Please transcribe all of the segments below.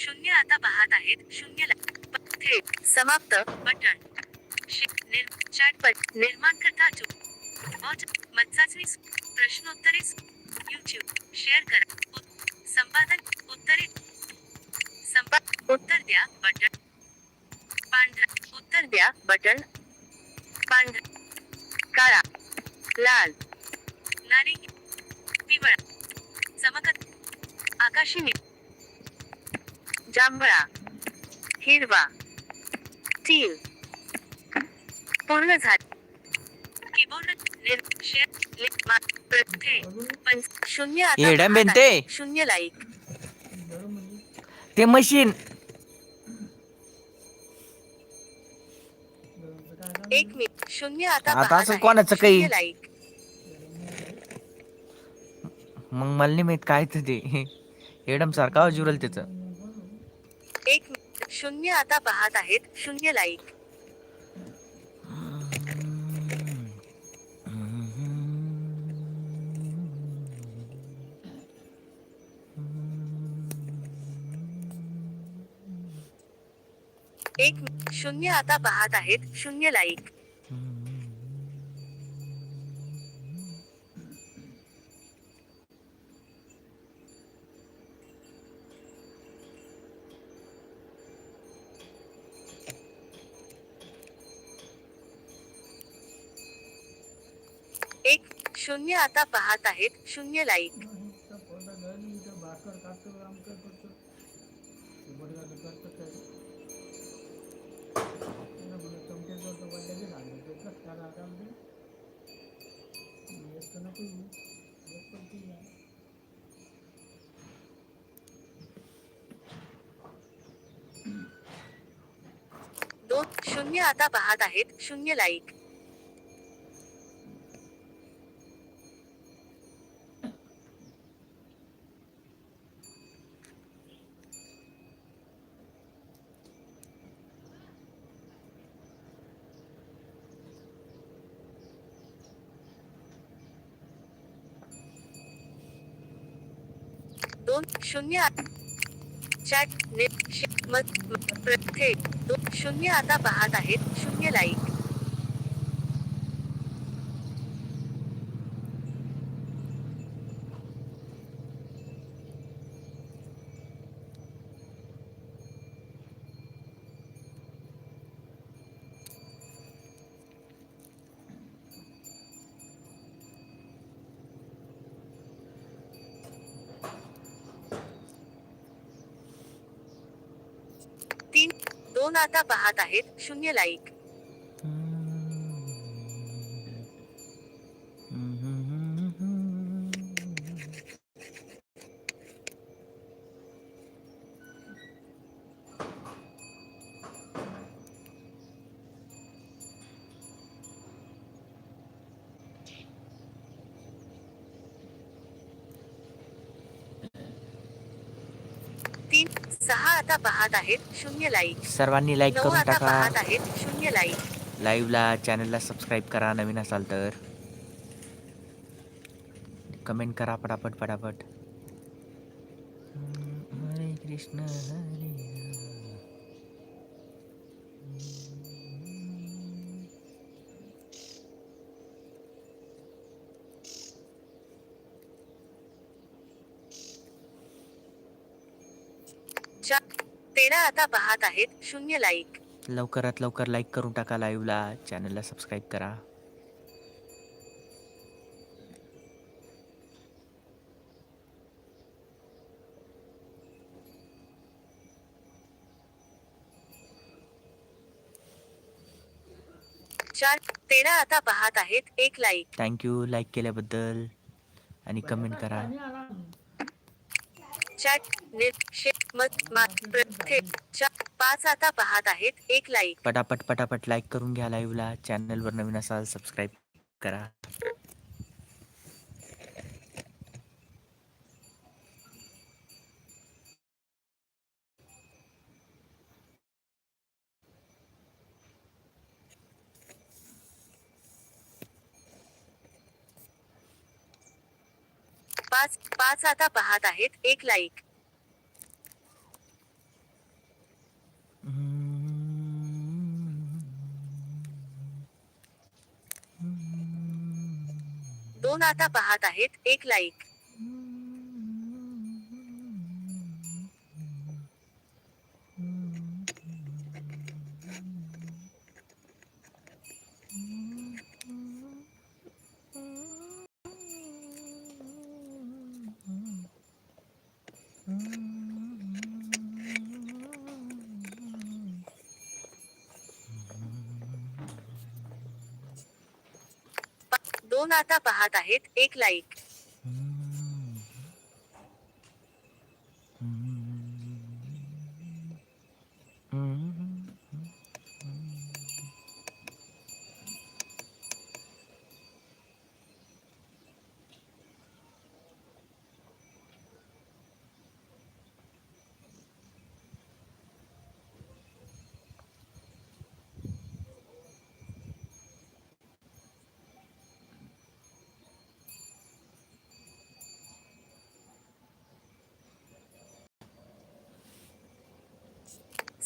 शून्य आता पाहत आहेत. शून्य थेट समाप्त. बटन. चॅट बट निर्माणकर्ता टू वॉच मत्साचवी प्रश्नोत्तरे युट्यूब शेअर करा. संपादन उत्तरे संपा उत्तर द्या. बटन. पांढरा उत्तर द्या. बटन. पांढरा काळा. लाल. नारिंगी पिवळा. चमकत आकाशी नि जांभळा हिरवा टील पूर्ण झाले शून्य आता येड्या. आहे. शून्य लाईक. ते मशीन. एक मी शून्य आता आता पाहत असं आहे. कोणाचं काही- शून्य लाईक. मग मला नाही माहीत काय ते. एडम सारखा जुरल त्याच. एक शून्य आता पाहत आहेत. शून्य लाईक एक शून्य आता पाहत आहेत. शून्य लाईक शून्य आता पाहत आहेत शून्य लाईक. दोन शून्य आता पाहत आहेत शून्य लाईक. दोन शून्य चॅट नेट शि- मत दोन शून्य आता पाहत आहेत. शून्य लाईक तीन दोन आता पाहत आहेत शून्य लाईक सहा आता पाहत आहेत शून्य लाईक सर्वांनी लाईक नऊ करून आता टाका. पाहत आहेत शून्य लाईक लाईव्हला चॅनलला सबस्क्राईब करा नवीन असाल तर. कमेंट करा पटापट पटापट. हरे कृष्ण हरे तेरा आता पाहत आहेत. शून्य लाईक लवकरात लवकर लाईक करून टाका लाईव्हला चॅनलला सबस्क्राईब करा. चार तेरा आता पाहत आहेत. एक लाईक थँक्यू लाईक केल्याबद्दल. आणि कमेंट करा. चॅट नेट मत पाच आता पाहत आहेत. एक लाईक पटापट पटापट लाईक करून घ्या लाईव्हला चॅनलवर नवीन असाल सबस्क्राईब करा. पाच पाच आता पाहत आहेत. एक लाईक दोन आता पाहत आहेत. एक लाईक आता पाहत आहेत एक लाईक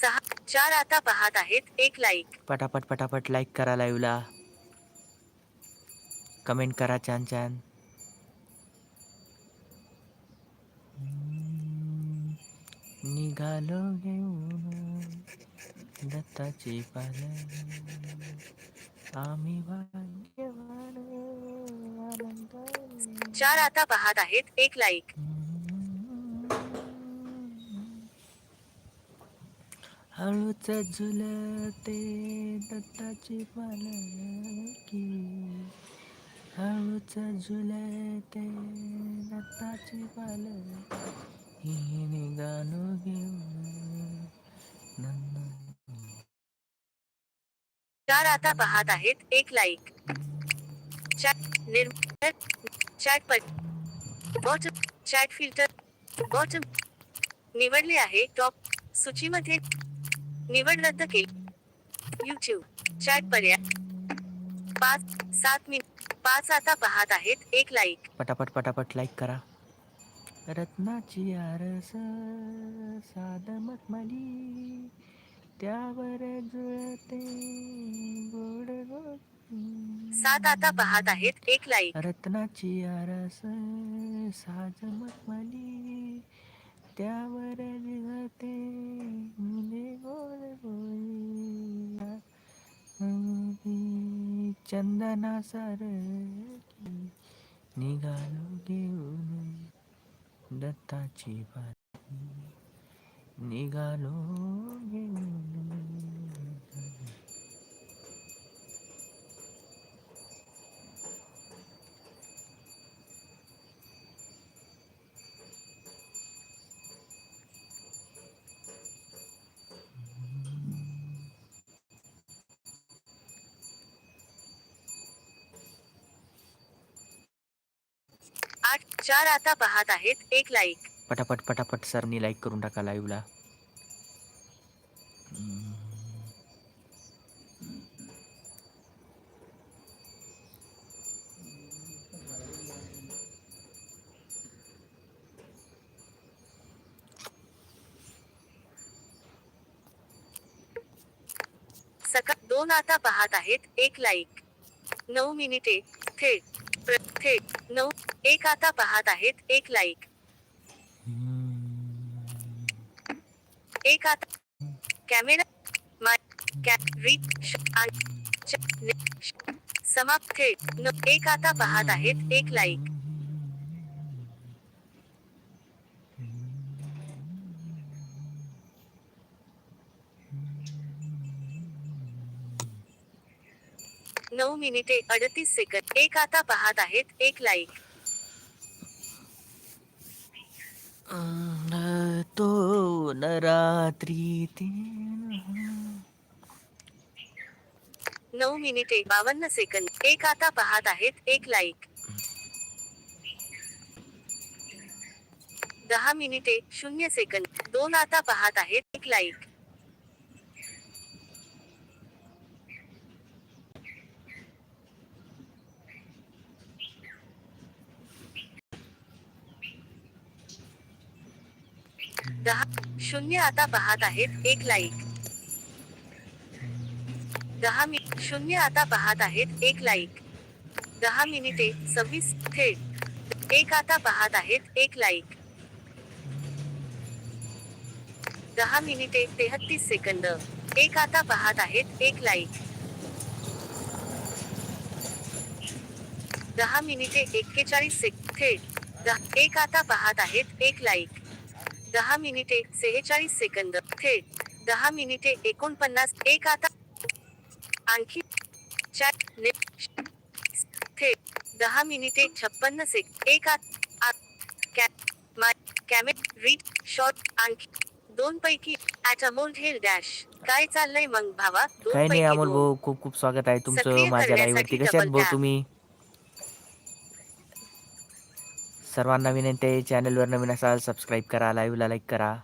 सहा चार आता पाहत आहेत एक लाईक पटापट पटापट लाईक करा लाईव्हला. कमेंट करा छान छान. निघालो घेऊन दत्ताची पालन आम्ही. चार आता पाहत आहेत एक लाईक हळूच झुलते दत्ताची पालकी हळूच झुलते दत्ताची पालकी निघालो घेऊन चार आता पाहत आहेत एक लाईक चॅट निर्म चॅट पट बॉटम चॅट फिल्टर बॉटम निवडले आहे. टॉप सूचीमध्ये निवड रद्द केली युट्यूब चॅट पर्याय. पाच सात मिनिट पाच आता पाहत आहेत. एक लाईक पटापट पटापट लाईक करा. रत्नाची आरस साध मखमली त्यावर जुळते गोड गोड सात आता पाहत आहेत. एक लाईक रत्नाची आरस साज मखमली त्यावर जुळते मुले गोड बोली चंदना सारखी निघालो घेऊन दत्ताची पाणी निघालो चार आता पाहत आहेत एक लाईक पटापट पटापट सरनी लाईक करून टाका लाईव्हला सकाळ दोन आता पाहत आहेत एक लाईक नऊ मिनिटे थेट थेट नऊ एक आता पाहत आहेत, एक लाईक एक आता कॅमेरा समाप्त एक आता पाहत आहेत, एक लाईक नऊ मिनिटे अडतीस सेकंद एक आता पाहत आहेत, एक लाईक तो नरात्री नऊ मिनिटे बावन्न सेकंद. एक आता पाहत आहेत एक लाईक. दहा मिनिटे शून्य सेकंद. दोन आता पाहत आहेत एक लाईक. दहा शून्य आता पाहत आहेत. एक लाईक दहा मि शून्य आता पाहत आहेत. एक लाईक दहा मिनिटे सव्वीस थेट एक आता पाहत आहेत. एक लाईक दहा मिनिटे तेहतीस सेकंद. एक आता पाहत आहेत. एक लाईक दहा मिनिटे एक्केचाळीस सेक थेट एक आता पाहत आहेत. एक लाईक दहा मिनिटे सेहेचाळीस सेकंद. थेट दहा मिनिटे एकोणपन्नास. एक आता. आणखी चॅट ने थेट दहा मिनिटे छप्पन्न सेक एक आत आत कॅ माय कॅमे रीड शॉर्ट आणखी दोन पैकी ॲट अमोल हेल डॅश. काय चाललंय मग भावा? काही नाही पैकी अमोल. भाऊ खूप खूप स्वागत आहे तुमचं माझ्या लाईव्ह कशात double भाऊ. तुम्ही? सर्वांना विनंती आहे चॅनलवर नवीन असाल सबस्क्राईब करा लाईव्हला लाईक करा.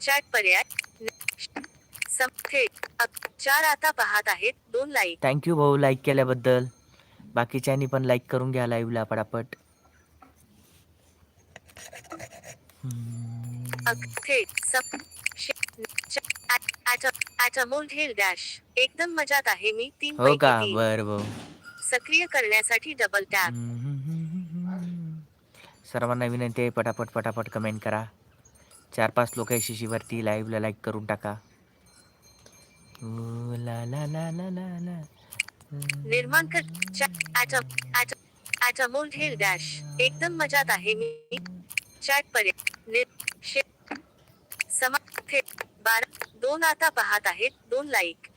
चॅट पर्याय. चार आता पाहत आहेत दोन लाईक थँक्यू भाऊ लाईक केल्याबद्दल. बाकीच्यांनी पण लाईक करून घ्या लाईव्हला पटापट. एकदम मजात आहे मी. तीन हो का. बर भाऊ. सक्रिय करण्यासाठी डबल टॅप सर्वांना विनंती आहे पटापट पटापट कमेंट करा. चार पाच लोक आहे शिशीवरती लाईव्हला लाईक करून टाका. ला ला ला ला ला ला. निर्माण हेल डॅश एकदम मजात आहे मी. चॅट पर्यंत. शे समा बारा दोन आता पाहत आहेत दोन लाईक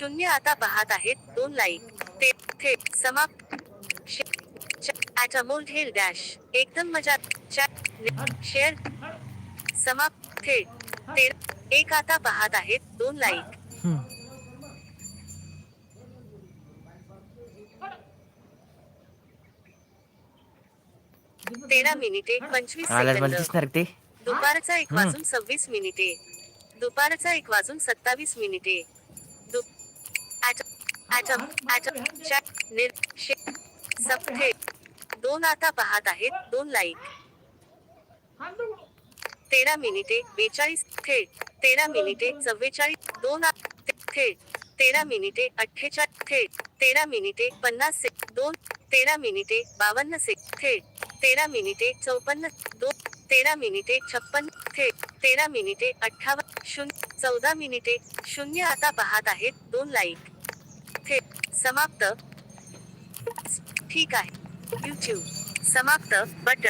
शून्य आता पाहत आहेत दोन लाईक ते थेट समाप्त. ॲट अमोल हेल डॅश एकदम चॅट शेअर समाप्त. थेट तेरा एक आता पाहत आहेत दोन लाईक. तेरा मिनिटे पंचवीस सेकंद ते. दुपारचा एक. वाजून सव्वीस मिनिटे. दुपारचा एक वाजून सत्तावीस मिनिटे. दोन आता पाहत आहेत दोन लाईक तेरा मिनिटे बेचाळीस थेट तेरा मिनिटे चव्वेचाळीस दोन थेट तेरा मिनिटे अठ्ठेचाळीस थेट तेरा मिनिटे पन्नास से दोन तेरा मिनिटे बावन्न से थेट तेरा मिनिटे चौपन्न दोन तेरा मिनिटे छप्पन थेट तेरा मिनिटे अठ्ठावन्न शून्य चौदा मिनिटे शून्य आता पाहत आहेत दोन लाईक ओके समाप्त. ठीक आहे. यूट्यूब समाप्त. बटन